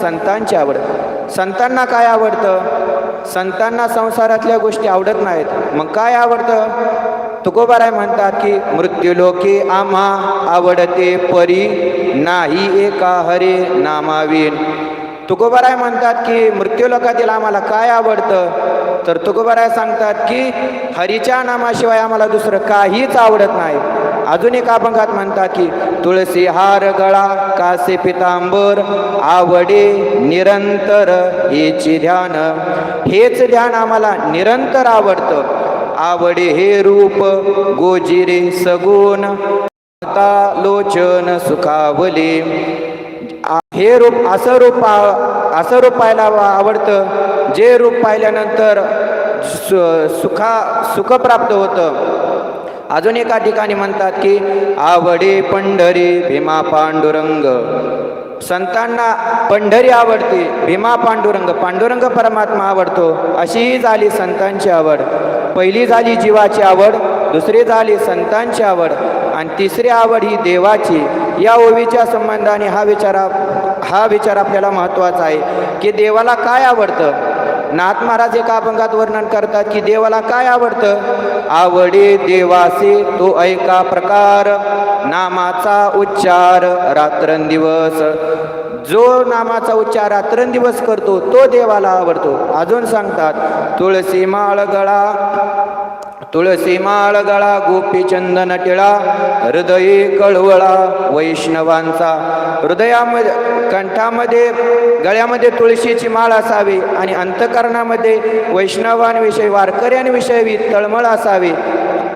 संतांची आवड. संतांना काय आवडतं? संतांना संसारातल्या गोष्टी आवडत नाहीत. मग काय आवडतं? तुकोबाराय म्हणतात की मृत्यूलोके आम्हा आवडते परी नाही एका हरे नामावीन. तुकोबाराय म्हणतात की मृत्यूलोकातील आम्हाला काय आवडतं? तर तुकोबाराय सांगतात की हरीच्या नामाशिवाय आम्हाला दुसरं काहीच आवडत नाही. अजून एक अभंगात म्हणतात की तुळसी हार गळा कासे पितांबर आवडे निरंतर हेची ध्यान. हेच ध्यान आम्हाला निरंतर आवडतं. आवडे हे रूप गोजिरे सगुण आता लोचन सुखावले. हे रूप असं रूप असं रूप पाहायला आवडतं जे रूप पाहिल्यानंतर सु- सुखा सुख प्राप्त होतं. अजून एका ठिकाणी म्हणतात की आवडे पंढरी भीमा पांडुरंग. संतांना पंढरी आवडते भीमा पांडुरंग. पांडुरंग परमात्मा आवडतो. अशी झाली संतांची आवड. पहिली झाली जीवाची आवड दुसरी झाली संतांची आवड आणि तिसरी आवड ही देवाची. या ओवीच्या संबंधाने हा विचारा हा विचार आपल्याला महत्त्वाचा आहे की देवाला काय आवडतं? नाथ महाराज एका अभंगात वर्णन करतात की देवाला काय आवडतं? आवडे देवासे तो ऐका प्रकार. नामाचा उच्चार रात्रंदिवस. जो नामाचा उच्चार रात्रंदिवस करतो तो देवाला आवडतो. अजून सांगतात तुळसी माळ गळा तुळसी माळ गळा गोपी चंदन टिळा हृदयी कळवळा वैष्णवांचा हृदयामध्ये कंठामध्ये गळ्यामध्ये तुळशीची माळ असावी आणि अंतकरणामध्ये वैष्णवांविषयी वारकऱ्यांविषयी तळमळ असावी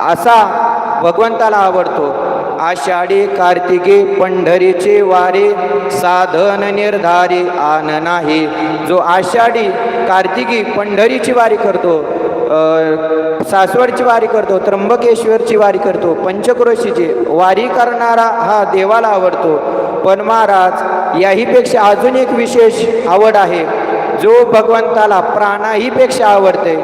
असा भगवंताला आवडतो आषाढी कार्तिकी पंढरीचे वारे साधन निर्धारी आन नाही जो आषाढी कार्तिकी पंढरीची वारी करतो सासवडची वारी करतो त्र्यंबकेश्वरची वारी करतो पंचक्रोशीची. वारी करणारा हा देवाला आवडतो. पण महाराज याहीपेक्षा अजून एक विशेष आवड आहे. जो भगवंताला प्राणाहीपेक्षा आवडते.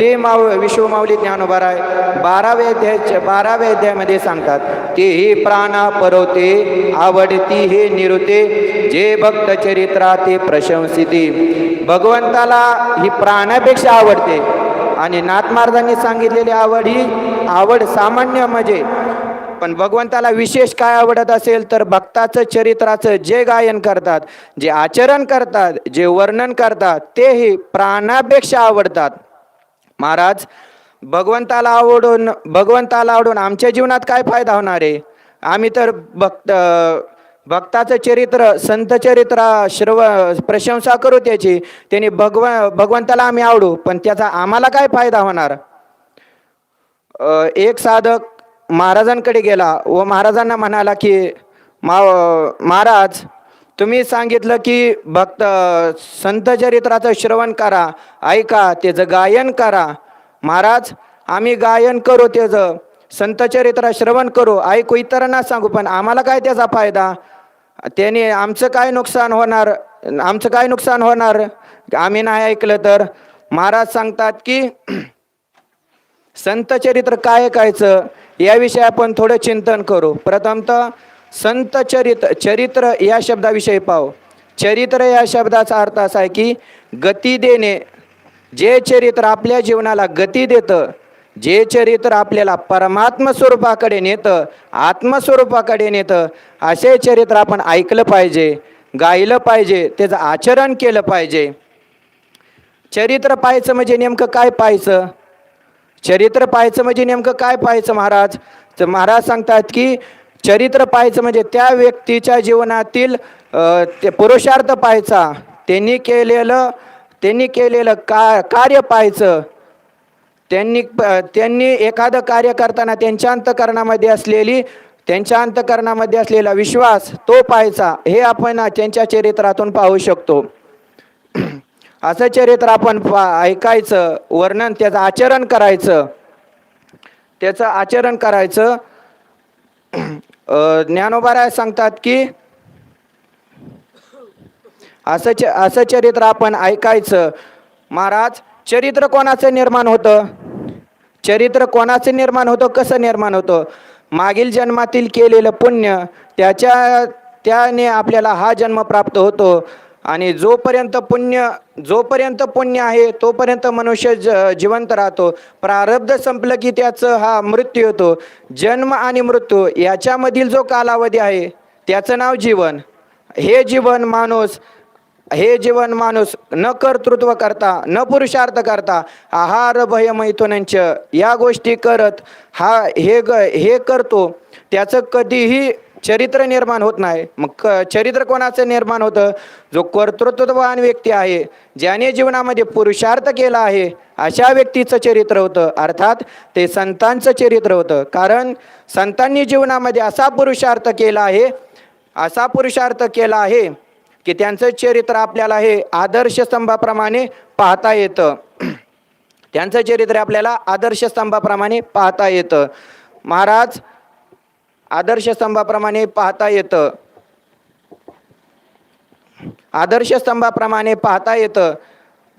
ते माव विश्वमाऊली ज्ञानोबाराय बाराव्या अध्यायाच्या बाराव्या अध्यायामध्ये सांगतात ते हे प्राणा परवते आवडती हे निरुते जे भक्त चरित्रा ते प्रशंसिते. भगवंताला ही प्राणापेक्षा आवडते. आणि नाथ सांगितलेली आवड ही आवड सामान्य म्हणजे. पण भगवंताला विशेष काय आवडत असेल तर भक्ताचं चरित्राचं जे गायन करतात जे आचरण करतात जे वर्णन करतात तेही प्राणापेक्षा आवडतात. महाराज भगवंताला आवडून भगवंताला आवडून आमच्या जीवनात काय फायदा होणार आहे? आम्ही तर भक्त भक्ताचं चरित्र संत चरित्र श्रव प्रशंसा करू त्याची. त्यांनी भगव भगवंताला आम्ही आवडू पण त्याचा आम्हाला काय फायदा होणार? एक साधक महाराजांकडे गेला व महाराजांना म्हणाला की मा महाराज तुम्ही सांगितलं की भक्त संत चरित्राचं श्रवण करा ऐका त्याचं गायन करा. महाराज आम्ही गायन करू त्याचं. संत चरित्र श्रवण करू. ऐकू इतरांना सांगू पण आम्हाला काय त्याचा फायदा? त्याने आमचं काय नुकसान होणार? आमचं काय नुकसान होणार? आम्ही नाही ऐकलं तर? महाराज सांगतात की संत चरित्र काय ऐकायचं? याविषयी आपण थोडं चिंतन करू. प्रथमतः संत चरित चरित्र या शब्दाविषयी पाहू. चरित्र या शब्दाचा अर्थ असा आहे की गती देणे. जे चरित्र आपल्या जीवनाला गती देतं जे चरित्र आपल्याला परमात्म स्वरूपाकडे नेतं आत्मस्वरूपाकडे नेतं असे चरित्र आपण ऐकलं पाहिजे गायलं पाहिजे त्याचं आचरण केलं पाहिजे. चरित्र पाहायचं म्हणजे नेमकं काय पाहायचं? चरित्र पाहायचं म्हणजे नेमकं काय पाहायचं महाराज? तर महाराज सांगतात की चरित्र पाहायचं म्हणजे त्या व्यक्तीच्या जीवनातील ते पुरुषार्थ पाहायचा. त्यांनी केलेलं त्यांनी केलेलं का कार्य पाहायचं. त्यांनी त्यांनी एखादं कार्य करताना त्यांच्या अंतकरणामध्ये असलेली त्यांच्या अंतकरणामध्ये असलेला विश्वास तो पाहायचा हे आपण त्यांच्या चरित्रातून पाहू शकतो. असं चरित्र आपण पा ऐकायचं वर्णन त्याचं आचरण करायचं. त्याचं आचरण करायचं. ज्ञानोबाराय सांगतात की असं च असं चरित्र आपण ऐकायचं. महाराज चरित्र कोणाचं निर्माण होतं? चरित्र कोणाचं निर्माण होतं? कसं निर्माण होतं? मागील जन्मातील केलेलं पुण्य त्याच्या त्याने आपल्याला हा जन्म प्राप्त होतो. आणि जोपर्यंत पुण्य जोपर्यंत पुण्य आहे तोपर्यंत मनुष्य ज जिवंत राहतो. प्रारब्ध संपलं की त्याचं हा मृत्यू होतो. जन्म आणि मृत्यू याच्यामधील जो कालावधी आहे त्याचं नाव जीवन. हे जीवन माणूस हे जीवन माणूस न कर्तृत्व करता न पुरुषार्थ करता आहार भय मैथुनांच या गोष्टी करत हा हे ग हे करतो त्याचं कधीही चरित्र निर्माण होत नाही. मग क चरित्र कोणाचं निर्माण होतं? जो कर्तृत्ववान व्यक्ती आहे ज्याने जीवनामध्ये पुरुषार्थ केला आहे अशा व्यक्तीचं चरित्र होतं. अर्थात ते संतांचं चरित्र होतं. कारण संतांनी जीवनामध्ये असा पुरुषार्थ केला आहे असा पुरुषार्थ केला आहे की त्यांचं चरित्र आपल्याला हे आदर्श स्तंभाप्रमाणे पाहता येतं. त्यांचं चरित्र आपल्याला आदर्श स्तंभाप्रमाणे पाहता येतं. महाराज आदर्श स्तंभाप्रमाणे पाहता येतं. आदर्श स्तंभाप्रमाणे पाहता येतं.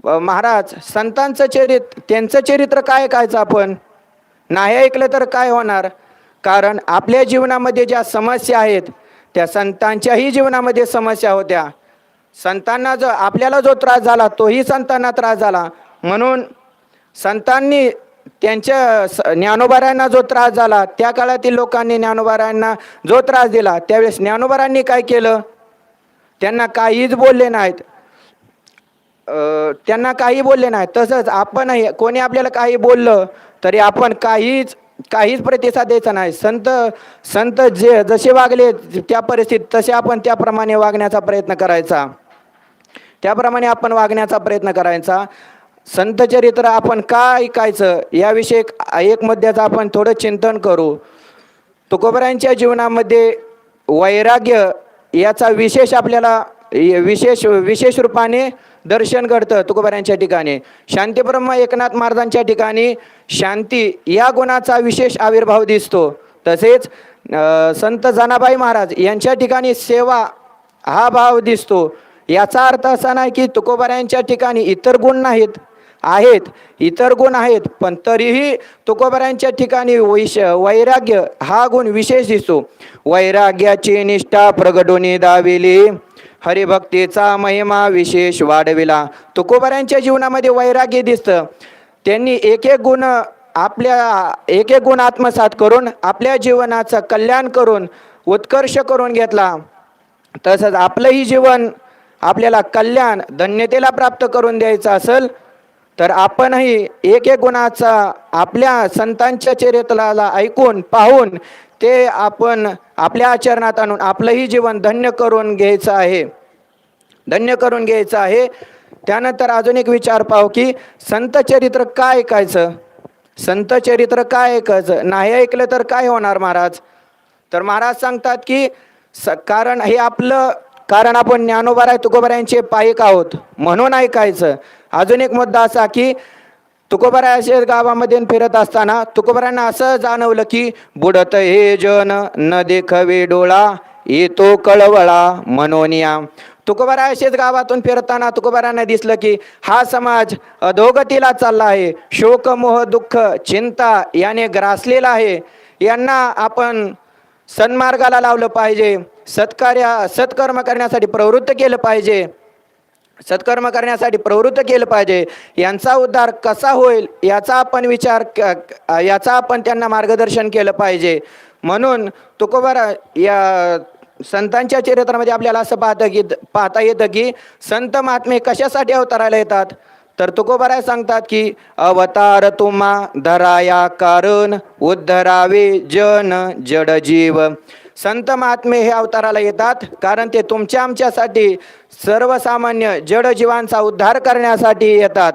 महाराज संतांचं चरित्र त्यांचं चरित्र काय कायचं आपण? नाही ऐकलं तर काय होणार? कारण आपल्या जीवनामध्ये ज्या समस्या आहेत त्या संतांच्याही जीवनामध्ये समस्या होत्या. संतांना जो आपल्याला जो त्रास झाला तोही संतांना त्रास झाला. म्हणून संतांनी त्यांच्या स- ज्ञानोबारायांना जो त्रास झाला त्या काळातील लोकांनी ज्ञानोबारायांना जो त्रास दिला त्यावेळेस ज्ञानोबारांनी काय केलं? त्यांना काहीच बोलले नाहीत. त्यांना काही बोलले नाही तसंच आपणही कोणी आपल्याला काही बोललं तरी आपण काहीच काहीच प्रतिसाद द्यायचा नाही. संत संत जे जसे वागले त्या परिस्थितीत तसे आपण त्याप्रमाणे वागण्याचा प्रयत्न करायचा. त्याप्रमाणे आपण वागण्याचा प्रयत्न करायचा. संत चरित्र आपण काय ऐकायचं? याविषयी एक मुद्द्याचं आपण थोडं चिंतन करू. तुकोबरांच्या जीवनामध्ये वैराग्य याचा विशेष आपल्याला विशेष विशेष रूपाने दर्शन घडतं तुकोबऱ्यांच्या ठिकाणी. शांतीब्रह्म एकनाथ महाराजांच्या ठिकाणी शांती या गुणाचा विशेष आविर्भाव दिसतो. तसेच संत जनाबाई महाराज यांच्या ठिकाणी सेवा हा भाव दिसतो. याचा अर्थ असा नाही की तुकोबाऱ्यांच्या ठिकाणी इतर गुण नाहीत आहेत इतर गुण आहेत पण तरीही तुकोबऱ्यांच्या ठिकाणी वैश वैराग्य हा गुण विशेष दिसतो. वैराग्याची निष्ठा प्रगटोनी दाविली. हरिभक्तीचा महिमा विशेष वाढविला. तुकोबरायांच्या जीवनामध्ये वैराग्य दिसतं. त्यांनी एक एक गुण आपल्या एक एक गुण आत्मसात करून आपल्या जीवनाचं कल्याण करून उत्कर्ष करून घेतला. तसंच आपलंही जीवन आपल्याला कल्याण धन्यतेला प्राप्त करून द्यायचं असेल तर आपणही एक एक गुणाचा आपल्या संतांच्या चरित्राला ऐकून पाहून ते आपण आपल्या आचरणात आणून आपलंही जीवन धन्य करून घ्यायचं आहे. धन्य करून घ्यायचं आहे. त्यानंतर अजून एक विचार पाहू की संत चरित्र काय ऐकायचं? संत चरित्र काय ऐकायचं? नाही ऐकलं तर काय होणार महाराज? तर महाराज सांगतात की स कारण हे आपलं कारण आपण ज्ञानोबाराय तुकोबारायांचे पायिक आहोत म्हणून ऐकायचं. अजून एक मुद्दा असा की तुकोबाराय असे गावामध्ये फिरत असताना तुकोबारांना असं जाणवलं की बुडत हे जन न देखवे डोळा येतो कळवळा मनोनिया. तुकोबारा असेच गावातून फिरताना तुकोबारांना दिसलं की हा समाज अधोगतीला चालला आहे. शोक मोह दुःख चिंता याने ग्रासलेला आहे. यांना आपण सन्मार्गाला लावलं पाहिजे. सत्कार्य सत्कर्म करण्यासाठी प्रवृत्त केलं पाहिजे. सत्कर्म करण्यासाठी प्रवृत्त केलं पाहिजे. यांचा उद्धार कसा होईल याचा आपण विचार क- याचा आपण त्यांना मार्गदर्शन केलं पाहिजे. म्हणून तुकोबारा या संतांच्या चरित्रामध्ये आपल्याला असं पाहतं की पाहता येतं की संत महात्मे कशासाठी अवतारायला येतात? तर तुकोबाराय सांगतात की अवतार तुम्हा धराया कारण उद्धरावे जन जड जीव संत महात्मे हे अवताराला येतात कारण ते तुमच्या आमच्यासाठी सर्वसामान्य जडजीवांचा उद्धार करण्यासाठी येतात.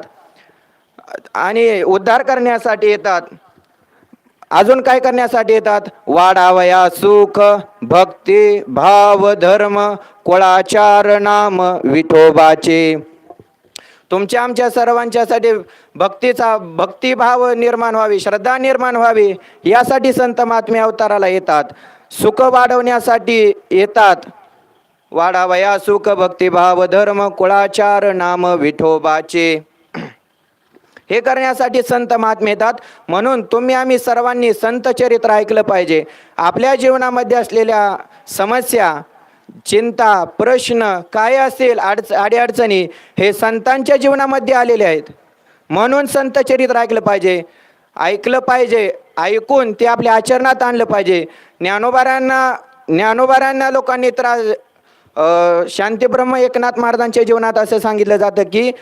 आणि उद्धार करण्यासाठी येतात. अजून काय करण्यासाठी येतात? वाढावया सुख भक्ती भाव धर्म कुळाचार नाम विठोबाचे. तुमच्या आमच्या सर्वांच्यासाठी भक्तीचा भक्तिभाव निर्माण व्हावी श्रद्धा निर्माण व्हावी यासाठी संत महात्मे अवताराला येतात. सुख वाढवण्यासाठी येतात. वाढावया सुख भक्तिभाव धर्म कुळाचार नाम विठोबाचे. हे करण्यासाठी संत महात्मे येतात. म्हणून तुम्ही आम्ही सर्वांनी संत चरित्र ऐकलं पाहिजे. आपल्या जीवनामध्ये असलेल्या समस्या चिंता प्रश्न काय असेल अडच अडीअडचणी हे संतांच्या जीवनामध्ये आलेले आहेत. म्हणून संत चरित्र ऐकलं पाहिजे. ऐकलं पाहिजे ऐकून ते आपल्या आचरणात आणलं पाहिजे. ज्ञानोबारांना ज्ञानोबारांना लोकांनी त्रास शांतीब्रह्म एकनाथ महाराजांच्या जीवनात असं सांगितलं जातं की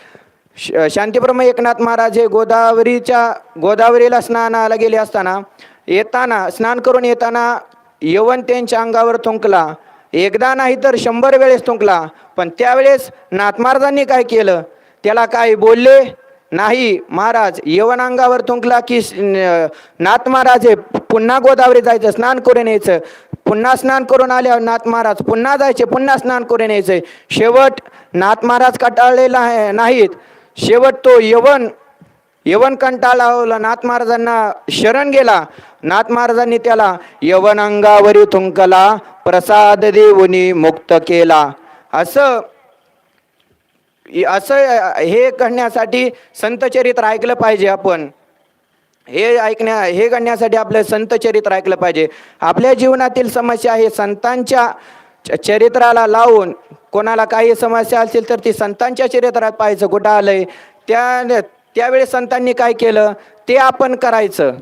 श- शांतीब्रह्म एकनाथ महाराज हे गोदावरीच्या गोदावरीला स्नानाला गेले असताना येताना स्नान करून येताना यवन त्यांच्या अंगावर थुंकला. एकदा नाही तर शंभर वेळेस थुंकला. पण त्यावेळेस नाथ महाराजांनी काय केलं? त्याला काय बोलले? नाही महाराज यवनांगावर थुंकला की नाथ महाराज हे पुन्हा गोदावरी जायचं स्नान करून यायचं. पुन्हा स्नान करून आल्यावर नाथ महाराज पुन्हा जायचे पुन्हा स्नान करून यायचे. शेवट नाथ महाराज कंटाळलेला आहे नाहीत. शेवट तो यवन यवन कंटाळला नाथ महाराजांना शरण गेला. नाथ महाराजांनी त्याला यवन अंगावरी थुंकला प्रसाद देऊनी मुक्त केला. असं असं हे करण्यासाठी संतचरित्र ऐकलं पाहिजे आपण. हे ऐकण्या हे करण्यासाठी आपलं संतचरित्र ऐकलं पाहिजे. आपल्या जीवनातील समस्या हे संतांच्या च- चरित्राला लावून कोणाला काही समस्या असेल तर ती संतांच्या चरित्रात पाहायचं. कुठं आलंय त्या त्यावेळेस संतांनी काय केलं? ते आपण करायचं.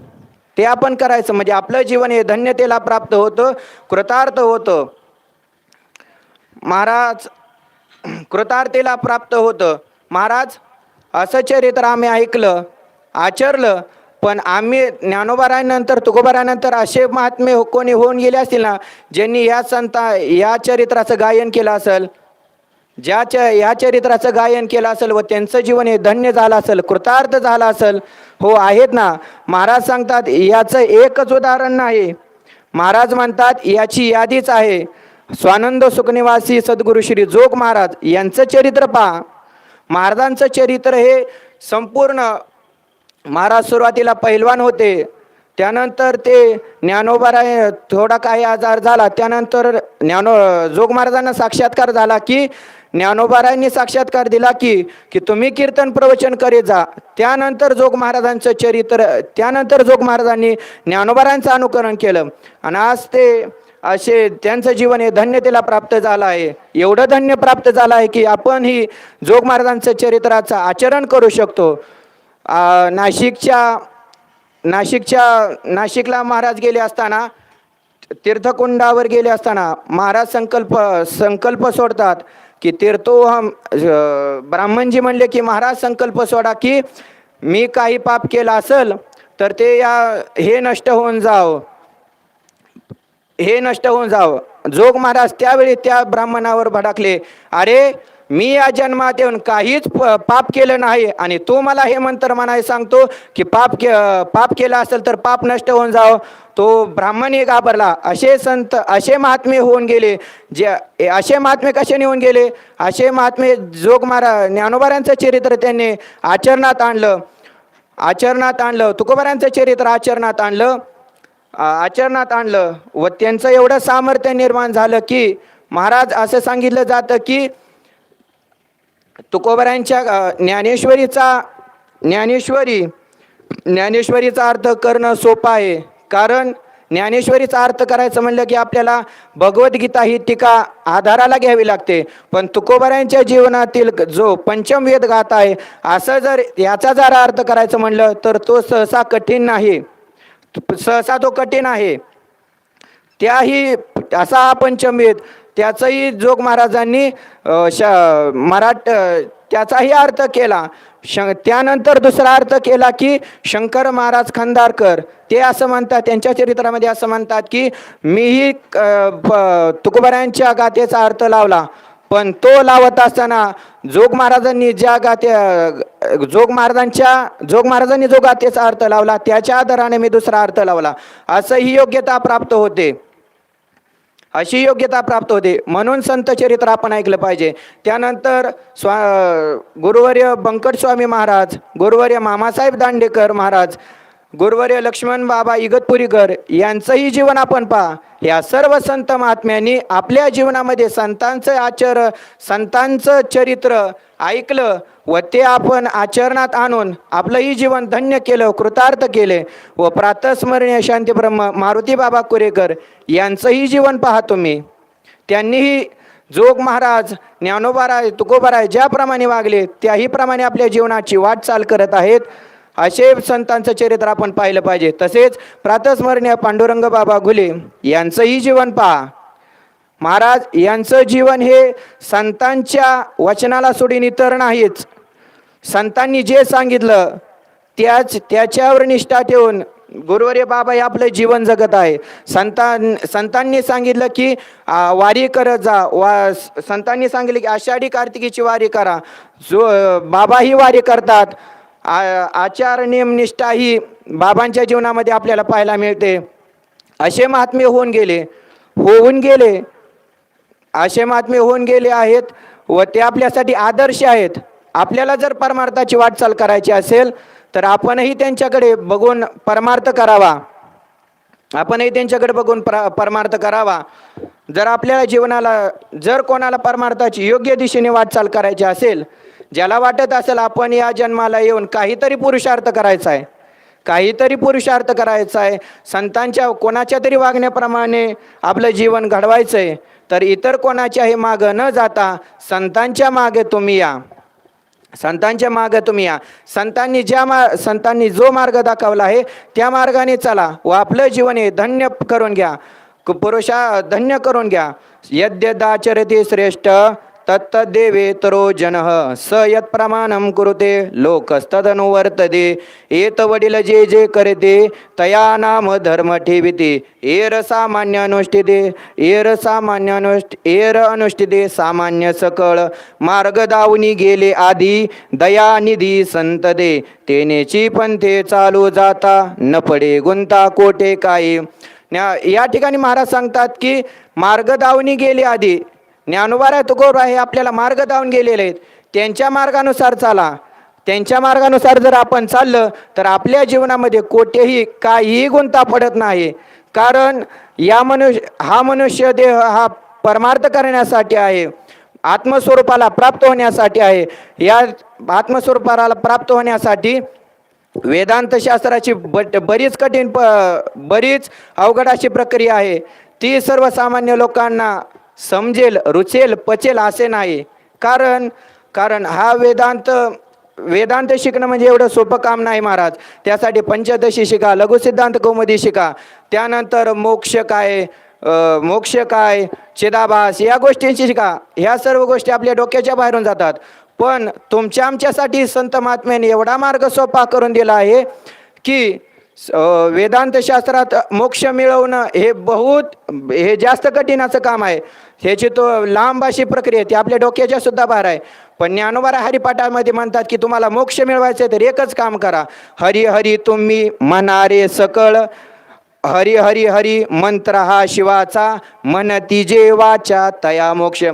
ते आपण करायचं. म्हणजे आपलं जीवन हे धन्यतेला प्राप्त होतं कृतार्थ होतं. महाराज कृतार्थेला प्राप्त होतं. महाराज असं चरित्र आम्ही ऐकलं आचरलं पण आम्ही ज्ञानोबारानंतर तुकोबारानंतर असे महात्मे हो- कोणी होऊन गेले असतील ना ज्यांनी या संता या चरित्राचं गायन केलं असेल ज्या च या चरित्राचं गायन केलं असेल व त्यांचं जीवन हे धन्य झालं असेल कृतार्थ झालं असेल हो आहेत ना. महाराज सांगतात याचं एकच उदाहरण नाही. महाराज म्हणतात याची यादीच आहे. स्वानंद सुखनिवासी सद्गुरू श्री जोग महाराज यांचं चरित्र पहा. महाराजांचं चरित्र हे संपूर्ण महाराज सुरुवातीला पहिलवान होते. त्यानंतर ते ज्ञानोबारा थोडा काही आजार झाला. त्यानंतर ज्ञानो जोग महाराजांना साक्षात्कार झाला की ज्ञानोबारायांनी साक्षात्कार दिला की की तुम्ही कीर्तन प्रवचन करीत जा. त्यानंतर जोग महाराजांचं चरित्र त्यानंतर जोग महाराजांनी ज्ञानोबारायांचं अनुकरण केलं. आणि आज ते असे त्यांचं जीवन हे धन्यतेला प्राप्त झालं आहे. एवढं धन्य प्राप्त झालं आहे की आपण ही जोग महाराजांचं चरित्राचं आचरण करू शकतो. नाशिकच्या नाशिकच्या नाशिकला महाराज गेले असताना तीर्थकुंडावर गेले असताना महाराज संकल्प संकल्प सोडतात की तीर्थोहम ब्राह्मणजी म्हणले की महाराज संकल्प सोडा की मी काही पाप केला असेल तर ते या हे नष्ट होऊन जावं. हे नष्ट होऊन जावं. जोग महाराज त्यावेळी त्या ब्राह्मणावर भडकले. अरे मी या जन्मात येऊन काहीच प- पाप केलं नाही आणि तू मला हे मंत्र म्हणाय सांगतो की पाप के पाप केलं असेल तर पाप नष्ट होऊन जावं. तो ब्राह्मणही घाबरला. असे संत असे महात्मे होऊन गेले. जे असे महात्मे कसे नेऊन गेले? असे महात्मे जोग महाराज ज्ञानोबाऱ्यांचं चरित्र त्यांनी आचरणात आणलं. आचरणात आणलं. तुकोबाऱ्यांचं चरित्र आचरणात आणलं. आचरणात आणलं व त्यांचं एवढं सामर्थ्य निर्माण झालं की महाराज असं सांगितलं जातं की तुकोबऱ्यांच्या ज्ञानेश्वरीचा ज्ञानेश्वरी ज्ञानेश्वरीचा अर्थ करणं सोपं आहे. कारण ज्ञानेश्वरीचा अर्थ करायचं म्हणलं की आपल्याला भगवद्गीता ही टीका आधाराला घ्यावी लागते. पण तुकोबऱ्यांच्या जीवनातील जो पंचम वेद गाथा आहे असं जर याचा जर अर्थ करायचं म्हणलं तर तो सहसा कठीण नाही. सहसा तो कठीण आहे. त्याही असा हा पंचमवेद त्याचाही जोग महाराजांनी श मराठ त्याचाही अर्थ केला. श त्यानंतर दुसरा अर्थ केला की शंकर महाराज खंदारकर ते असं म्हणतात त्यांच्या चरित्रामध्ये असं म्हणतात की मीही अ, गाथेचा अर्थ लावला. पण तो लावत असताना जोग महाराजांनी ज्या गात्या जोग महाराजांच्या जोग महाराजांनी जो गाथेचा अर्थ लावला त्याच्या आधाराने मी दुसरा अर्थ लावला. असं ही योग्यता प्राप्त होते. अशी योग्यता प्राप्त होते. म्हणून संत चरित्र आपण ऐकलं पाहिजे. त्यानंतर स्वा गुरुवर्य बंकट स्वामी महाराज गुरुवर्य मामासाहेब दांडेकर महाराज गुरुवर्य लक्ष्मण बाबा इगतपुरीकर यांचंही जीवन आपण पहा. या सर्व संत महात्म्यांनी आपल्या जीवनामध्ये संतांचं आचर संतांचं चरित्र ऐकलं व ते आपण आचरणात आणून आपलंही जीवन धन्य केलं कृतार्थ केले व प्रातस्मरणीय शांतीब्रह्म मारुती बाबा कुरेकर यांचंही जीवन पहा तुम्ही. त्यांनीही जोग महाराज ज्ञानोबाराय तुकोबाराय ज्याप्रमाणे वागले त्याहीप्रमाणे आपल्या जीवनाची वाटचाल करत आहेत. असे संतांचं चरित्र आपण पाहिलं पाहिजे. तसेच प्रातस्मरणीय पांडुरंग बाबा घुले यांचंही जीवन पहा. महाराज यांचं जीवन हे संतांच्या वचनाला सोडून इतर नाहीच. संतांनी जे सांगितलं त्याच त्याच्यावर निष्ठा ठेवून गुरुवरे बाबा हे आपलं जीवन जगत आहे. संतां संतांनी सांगितलं की वारी करत जा. वा संतांनी सांगितलं की आषाढी कार्तिकीची वारी करा. जो बाबा ही वारी करतात. आ- आचार नियमनिष्ठा ही बाबांच्या जीवनामध्ये आपल्याला पाहायला मिळते. असे महात्मे होऊन गेले होऊन गेले असे महात्मे होऊन गेले आहेत व ते आपल्यासाठी आदर्श आहेत. आपल्याला जर परमार्थाची वाटचाल करायची असेल तर आपणही त्यांच्याकडे बघून परमार्थ करावा. आपणही त्यांच्याकडे बघून प्र परमार्थ करावा. जर आपल्याला जीवनाला जर कोणाला परमार्थाची योग्य दिशेने वाटचाल करायची असेल ज्याला वाटत असेल आपण या जन्माला येऊन काहीतरी पुरुषार्थ करायचा आहे. काहीतरी पुरुषार्थ करायचा आहे. संतांच्या कोणाच्या तरी वागण्याप्रमाणे आपलं जीवन घडवायचं आहे तर इतर कोणाच्याही मागं न जाता संतांच्या मागे तुम्ही या. संतांच्या मागे तुम्ही या. संतांनी ज्या मा संतांनी जो मार्ग दाखवला आहे त्या मार्गाने चला. व आपलं जीवन हे धन्य करून घ्या. पुरुषा धन्य करून घ्या. यद्यदाचरते श्रेष्ठ तत्तदेवेतरो जनः। स यत् प्रमाणं कुरुते लोकस्तदनुवर्तते। एत वडील जे जे करते तया नाम धर्म ठेविते। एर सामान्य अनुष्ठिते एर सामान्य अनुष्ठ एर अनुष्ठिते सामान्य सकळ। मार्ग दावनी गेले आधी दयानिधी संत दे तेनेची पंथे चालू जाता न पडे गुंता कोटे काय। न्या- या ठिकाणी महाराज सांगतात की मार्ग दावनी गेली आधी ज्ञानोबारा तुकोबा हे आपल्याला मार्ग दावून गेलेले आहेत. त्यांच्या मार्गानुसार चाला. त्यांच्या मार्गानुसार जर आपण चाललं तर आपल्या जीवनामध्ये कोठेही काहीही गुंता पडत नाही. कारण या मनुष्य हा मनुष्य देह हा परमार्थ करण्यासाठी आहे. आत्मस्वरूपाला प्राप्त होण्यासाठी आहे. या आत्मस्वरूपाला प्राप्त होण्यासाठी वेदांत शास्त्राची ब बरीच कठीण प बरीच अवघड अशी प्रक्रिया आहे. ती सर्वसामान्य लोकांना समजेल रुचेल पचेल असे नाही. कारण कारण हा वेदांत वेदांत शिकणं म्हणजे एवढं सोपं काम नाही महाराज. त्यासाठी पंचदशी शिका लघुसिद्धांत कौमुदी शिका. त्यानंतर मोक्ष काय मोक्ष काय चिदाभास या गोष्टींची शिका. ह्या सर्व गोष्टी आपल्या डोक्याच्या बाहेरून जातात. पण तुमच्या आमच्यासाठी संत महात्म्याने एवढा मार्ग सोपा करून दिला आहे की वेदांत शास्त्रात मोक्ष मिळवणं हे बहुत हे जास्त कठीणाचं काम आहे. ह्याची तो लांब अशी प्रक्रिया आहे ती आपल्या डोक्याच्या सुद्धा भार आहे. पण ज्ञानोबारा हरिपाठामध्ये म्हणतात की तुम्हाला मोक्ष मिळवायचं तर एकच काम करा. हरी हरी तुम्ही म्हणारे सकळ हरी हरी हरी मंत्र हा शिवाचा मन तिजे वाचा तया मोक्ष.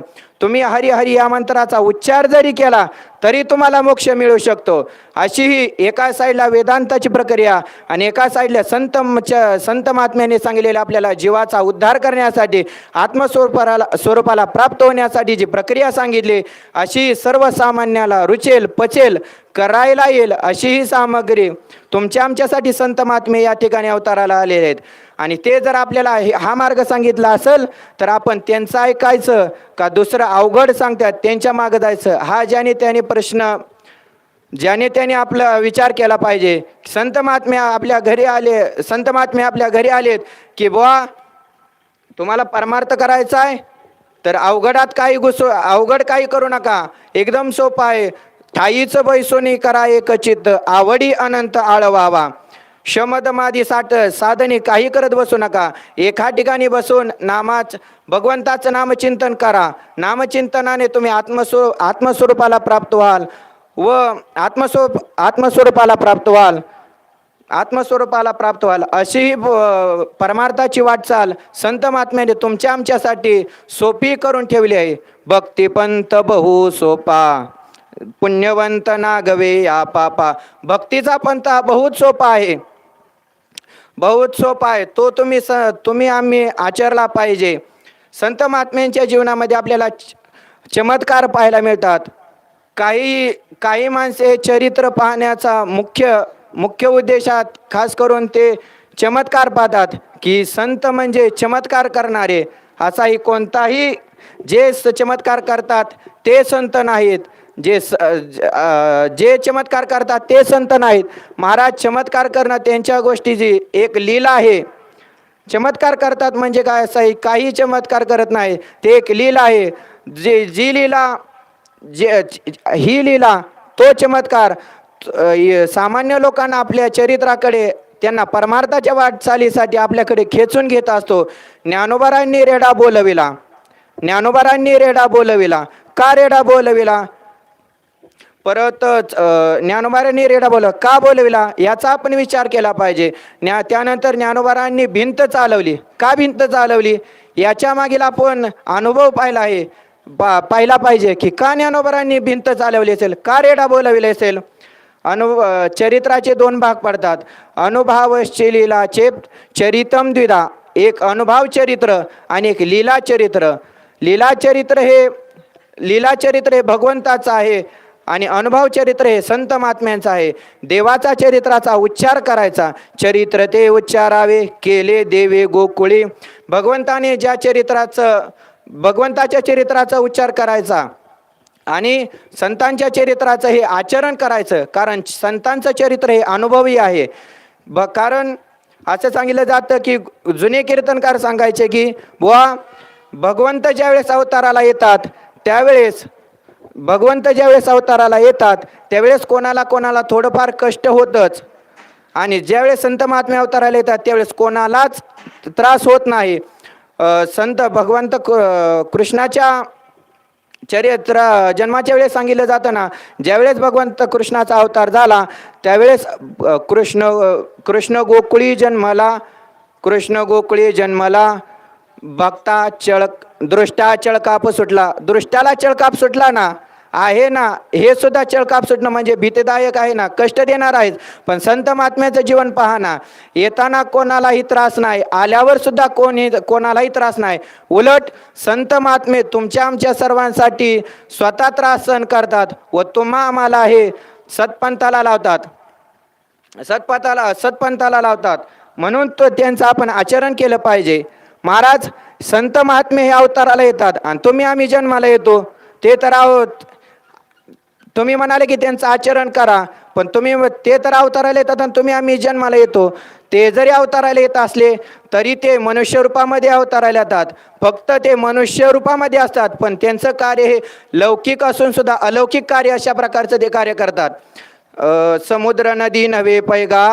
तुम्ही हरी हरी या मंत्राचा उच्चार जरी केला तरी तुम्हाला मोक्ष मिळू शकतो. अशी ही एका साईडला वेदांताची प्रक्रिया आणि एका साईडला संत च- संत महात्म्याने सांगितलेल्या आपल्याला जीवाचा उद्धार करण्यासाठी आत्मस्वरूपाला स्वरूपाला प्राप्त होण्यासाठी जी प्रक्रिया सांगितली अशी सर्वसामान्याला रुचेल पचेल करायला येईल अशी ही सामग्री तुमच्या आमच्यासाठी संत महात्मे या ठिकाणी अवताराला आलेले आहेत. आणि ते जर आपल्याला हे- हा मार्ग सांगितला असेल तर आपण त्यांचं ऐकायचं का दुसरं अवघड सांगतात त्यांच्या मागं जायचं हा ज्याने त्याने प्रश्न ज्याने त्याने आपला विचार केला पाहिजे. संत महात्मे आपल्या घरी आले संत महात्मे आपल्या घरी आलेत की बुवा तुम्हाला परमार्थ करायचा आहे तर अवघडात काही घुसो अवघड काही करू नका. एकदम सोपं आहे. ठाईचं बैसोनी करा एकचित. आवडी अनंत आळवावा. शमदमादी साठ साधने काही करत बसू नका. एका ठिकाणी बसून नामाच भगवंताचं नामचिंतन करा. नामचिंतनाने तुम्ही आत्मस्वरू आत्मस्वरूपाला प्राप्त व्हाल व आत्मस्वरूप आत्मस्वरूपाला प्राप्त व्हाल. आत्मस्वरूपाला प्राप्त व्हाल. अशी परमार्थाची वाटचाल संत महात्म्याने तुमच्या आमच्यासाठी सोपी करून ठेवली आहे. भक्तिपंत बहु सोपा. पुण्यवंत नागवे या पापा. भक्तीचा पंथ हा बहुत सोपा आहे. बहुत सोपा आहे. तो तुम्ही स तुम्ही आम्ही आचरला पाहिजे. संत महात्म्यांच्या जीवनामध्ये आपल्याला च- चमत्कार पाहायला मिळतात. काही काही माणसे चरित्र पाहण्याचा मुख्य मुख्य उद्देशात खास करून ते चमत्कार पाहतात की संत म्हणजे चमत्कार करणारे. असाही कोणताही जे स- चमत्कार करतात ते संत नाहीत. जे स ज- जे चमत्कार करतात ते संत नाहीत. महाराज चमत्कार करणं त्यांच्या गोष्टीची एक लीला आहे. चमत्कार करतात म्हणजे काय असं आहे? काही चमत्कार करत नाही. ते एक लीला आहे. जे जी लीला जे ही लीला तो चमत्कार सामान्य लोकांना आपल्या चरित्राकडे त्यांना परमार्थाच्या वाटचालीसाठी आपल्याकडे खेचून घेत असतो. ज्ञानोबारांनी रेडा बोलविला. ज्ञानोबारांनी रेडा बोलविला. का रेडा बोलविला? परत ज्ञानोबारांनी रेडा बोल का बोलविला? याचा आपण विचार केला पाहिजे. ज्ञा त्यानंतर ज्ञानोबारांनी भिंत चालवली. का भिंत चालवली? याच्या मागील आपण अनुभव पाहिला आहे. पा पाहिला पाहिजे की का ज्ञानोबारांनी भिंत चालवली असेल? का रेडा बोलविले असेल? अनु चरित्राचे दोन भाग पडतात. अनुभावशी लीला चेप चरितम द्विधा. एक अनुभव चरित्र आणि एक लीला चरित्र. लीला चरित्र हे लीला चरित्र हे भगवंताचं आहे. आणि अनुभव चरित्र हे संत महात्म्यांचं आहे. देवाचा चरित्राचा उच्चार करायचा. चरित्र ते उच्चारावे केले देवे गोकुळी. भगवंताने ज्या चरित्राचं भगवंताच्या चरित्राचा उच्चार करायचा आणि संतांच्या चरित्राचं हे आचरण करायचं कारण संतांचं चरित्र हे अनुभवी आहे. ब कारण असं सांगितलं जातं की जुने कीर्तनकार सांगायचे की बुवा भगवंत ज्यावेळेस अवताराला येतात त्यावेळेस भगवंत ज्यावेळेस अवताराला येतात त्यावेळेस कोणाला कोणाला थोडंफार कष्ट होतंच. आणि ज्यावेळेस संत महात्मे अवताराला येतात त्यावेळेस कोणालाच त्रास होत नाही. संत भगवंत कृष्णाच्या चरित्र जन्माच्या वेळेस सांगितलं जातं ना ज्यावेळेस भगवंत कृष्णाचा अवतार झाला त्यावेळेस कृष्ण कृष्ण गोकुळी जन्मला कृष्ण गोकुळी जन्मला भक्ता चळक दृष्टा चळकाप सुटला. दृष्टाला चळकाप सुटला ना आहे ना हे सुद्धा चळकाप सुटणं म्हणजे भीतीदायक आहे ना कष्ट देणार आहेत. पण संत महात्म्याचं जीवन पहा ना येताना कोणालाही त्रास नाही आल्यावर सुद्धा कोणी कोणालाही त्रास नाही. उलट संत महात्मे तुमच्या आमच्या सर्वांसाठी स्वतः त्रास सहन करतात व तुम्हा आम्हाला हे सतपंथाला लावतात. सतपथाला सतपंथाला लावतात. म्हणून तो त्यांचं आपण आचरण केलं पाहिजे. महाराज संत महात्मे हे अवताराला येतात आणि तुम्ही आम्ही जन्माला येतो. ते तर आहोत. तुम्ही म्हणाले की त्यांचं आचरण करा पण तुम्ही ते तर अवताराला येतात आणि तुम्ही आम्ही जन्माला येतो. ते जरी अवताराला येत असले तरी ते मनुष्य रूपामध्ये अवताराला येतात. फक्त ते मनुष्य रूपामध्ये असतात पण त्यांचं कार्य हे लौकिक असून सुद्धा अलौकिक कार्य अशा प्रकारचं ते कार्य करतात. समुद्र नदी नव्हे पैगा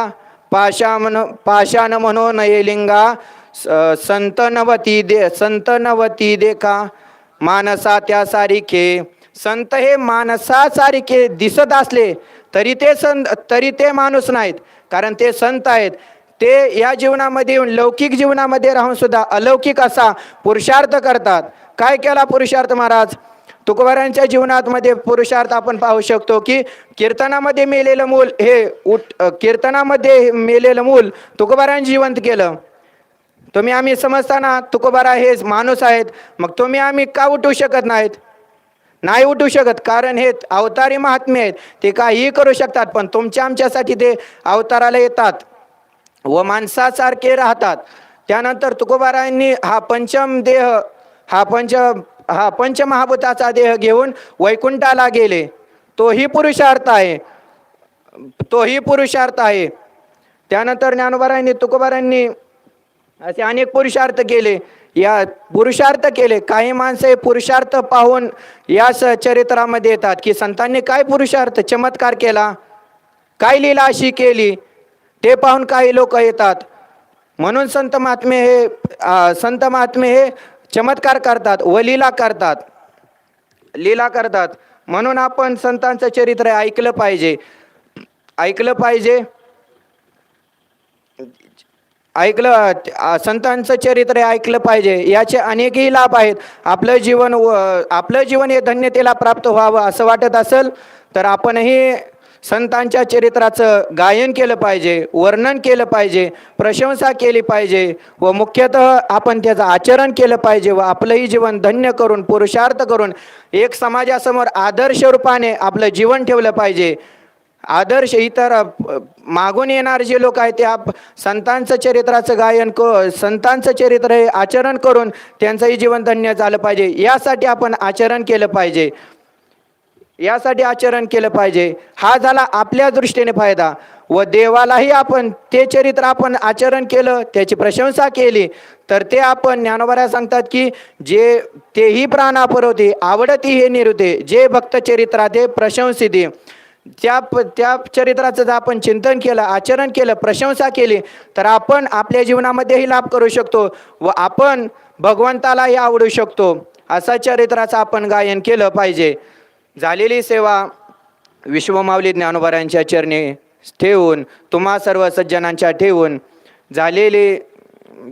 पाशा पाषाण म्हणो नये लिंगा स- संत नवती दे संत नवती देखा मानसा त्या सारिखे संत हे माणसासारखे दिसत असले तरी ते संत तरी ते माणूस नाहीत. कारण ते संत आहेत. ते या जीवनामध्ये येऊन लौकिक जीवनामध्ये राहून सुद्धा अलौकिक असा पुरुषार्थ करतात. काय केला पुरुषार्थ महाराज? तुकोबारांच्या जीवनामध्ये पुरुषार्थ आपण पाहू शकतो की कीर्तनामध्ये मेलेलं मूल हे उठ कीर्तनामध्ये मेलेलं मूल तुकोबारांनी जिवंत केलं. तुम्ही आम्ही समजताना तुकोबारा हे माणूस आहेत. मग तुम्ही आम्ही का उठू शकत नाहीत? नाही उठू शकत. कारण हे अवतारी महात्मे आहेत ते काहीही करू शकतात पण तुमच्या आमच्यासाठी ते अवताराला येतात व माणसासारखे राहतात. त्यानंतर तुकोबारायांनी हा पंचम देह हा पंच हा पंचमहाभूताचा देह घेऊन वैकुंठाला गेले. तोही पुरुषार्थ आहे. तोही पुरुषार्थ आहे. त्यानंतर ज्ञानोबारांनी तुकोबारांनी असे अनेक पुरुषार्थ केले. या पुरुषार्थ केले. काही माणसं हे पुरुषार्थ पाहून या स चरित्रामध्ये येतात की संतांनी काय पुरुषार्थ चमत्कार केला? काय लीला अशी केली? ते पाहून काही लोक येतात. म्हणून संत महात्मे हे संत महात्मे हे चमत्कार करतात व लीला करतात. लीला करतात. म्हणून आपण संतांचं चरित्र ऐकलं पाहिजे. ऐकलं पाहिजे. ऐकलं संतांचं चरित्र हे ऐकलं पाहिजे. याचे अनेकही लाभ आहेत. आपलं जीवन व आपलं जीवन हे धन्यतेला प्राप्त व्हावं असं वाटत असेल तर आपणही संतांच्या चरित्राचं गायन केलं पाहिजे वर्णन केलं पाहिजे प्रशंसा केली पाहिजे व मुख्यतः आपण त्याचं आचरण केलं पाहिजे व आपलंही जीवन धन्य करून पुरुषार्थ करून एक समाजासमोर आदर्श रूपाने आपलं जीवन ठेवलं पाहिजे. आदर्श इतर मागून येणारे जे लोक आहेत ते आप संतांचं चरित्राचं गायन क संतांचं चरित्र हे आचरण करून त्यांचंही जीवन धन्य झालं पाहिजे. यासाठी आपण आचरण केलं पाहिजे. यासाठी आचरण केलं पाहिजे. हा झाला आपल्या दृष्टीने फायदा. व देवालाही आपण ते चरित्र आपण आचरण केलं त्याची प्रशंसा केली तर ते आपण ज्ञानोबऱ्या सांगतात की जे तेही प्राणापुरवते होते आवडती हे निरुते जे भक्त चरित्रात हे प्रशंसिते. त्या प त्या चरित्राचं जर आपण चिंतन केलं आचरण केलं प्रशंसा केली तर आपण आपल्या जीवनामध्येही लाभ करू शकतो व आपण भगवंतालाही आवडू शकतो. असा चरित्राचं आपण गायन केलं पाहिजे. झालेली सेवा विश्वमावली ज्ञानोबारांच्या चरणी ठेवून तुम्हा सर्व सज्जनांच्या ठेवून झालेली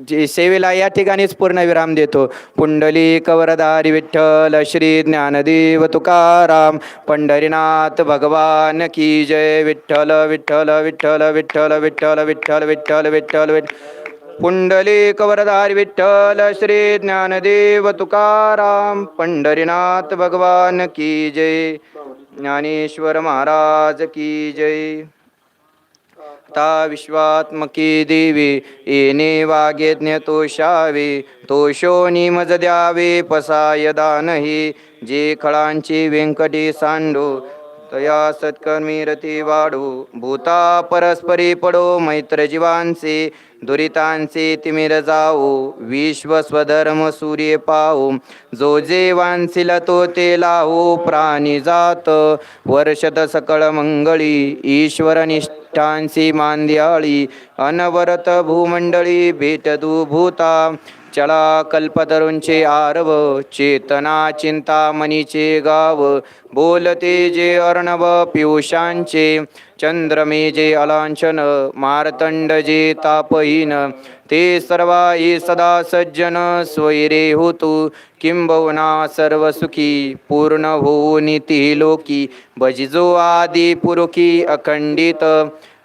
जे सेवेला या ठिकाणीच पूर्णविराम देतो. पुंडली कवरदारी विठ्ठल श्री ज्ञानदेव तुकाराम पंढरीनाथ भगवान की जय. विठ्ठल विठ्ठल विठ्ठल विठ्ठल विठ्ठल विठ्ठल विठ्ठल विठ्ठल विठ्ठल. पुंडली कवरदारी विठ्ठल श्री ज्ञानदेव तुकाराम पंढरीनाथ भगवान की जय. ज्ञानेश्वर महाराज की जय. ता विश्वात्मकी देवी येणे वागेज्ञ तोषावे तोषो निमज द्यावे पसाय दानही. जे खळांची व्यंकटी सांडो तया सत्कर्मी रती वाढू. भूता परस्परी पडो मैत्र जीवांचे दुरितांचे तिमिर जाऊ विश्व स्वधर्म सूर्य पाहू जो जे वांसिल तो ते लाहो प्राणी जात. वर्षत सकळ मंगळी ईश्वर निष्ठांसी मांद्याळी अनवरत भूमंडळी भेटदू भूता. चला कल्पतरुंचे आरव चेतना चिंता मनीचे गाव. बोलते जे अर्णव पियुषांचे चंद्रमे जे अलांचन मारतंड जे तापहीन. ते सर्वा ये सदा सज्जन स्वैरे होतो किंबहुना सर्व सुखी पूर्ण होऊन ती लोकी भजिजो आदी पुरुखी अखंडित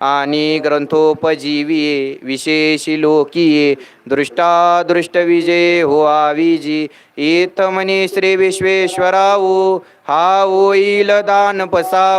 आणि ग्रंथोपजीविये विशेषी लोकीये दृष्टा विजय हो आविजी येत मनी श्री विश्वेश्वरावो हा होईल दान पसा